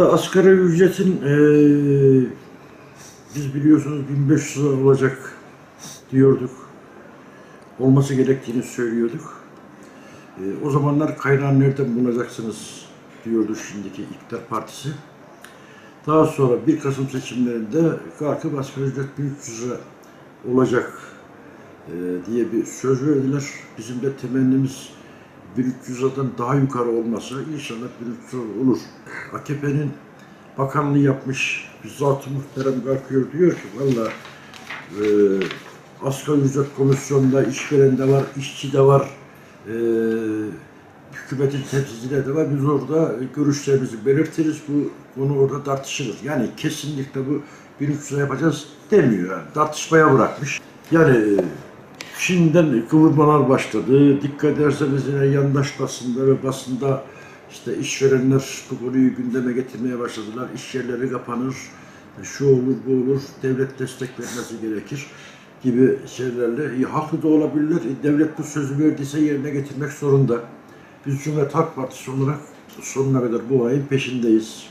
Asgari ücretin eee, biz biliyorsunuz 1500 lira olacak diyorduk. Olması gerektiğini söylüyorduk. Eee, o zamanlar kaynağı nereden bulacaksınız diyordu şimdiki iktidar partisi. Daha sonra 1 Kasım seçimlerinde kalkıp asgari ücret 1300 lira olacak eee, diye bir söz verdiler. Bizim de temennimiz 1300 liradan daha yukarı olmasa inşallah 1300 lira olur. AKP'nin bakanlığı yapmış zat-ı muhterem kalkıyor diyor ki valla e, asgari ücret komisyonunda işveren de var, işçi de var, e, hükümetin temsilcileri de var. Biz orada görüşlerimizi belirtiriz. Bu konu orada tartışılır. Yani kesinlikle bu 1300 lira yapacağız demiyor. Yani. Tartışmaya bırakmış. Yani Şimdiden kıvırmalar başladı. Dikkat ederseniz yine yandaş basında ve basında işte işverenler bu konuyu gündeme getirmeye başladılar. İş yerleri kapanır, şu olur bu olur, devlet destek vermesi gerekir gibi şeylerle. E, haklı da olabilirler. E, devlet bu sözü verdiyse yerine getirmek zorunda. Biz Cumhuriyet Halk Partisi olarak sonuna kadar bu ayın peşindeyiz.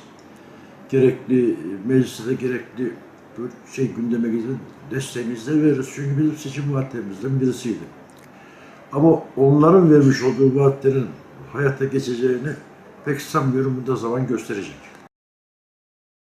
Gerekli mecliste gerekli böyle şey gündeme gelir, desteğimizi de veririz. Çünkü bizim seçim vaatlerimizden birisiydi. Ama onların vermiş olduğu vaatlerin hayata geçeceğini pek sanmıyorum. Bu da zaman gösterecek.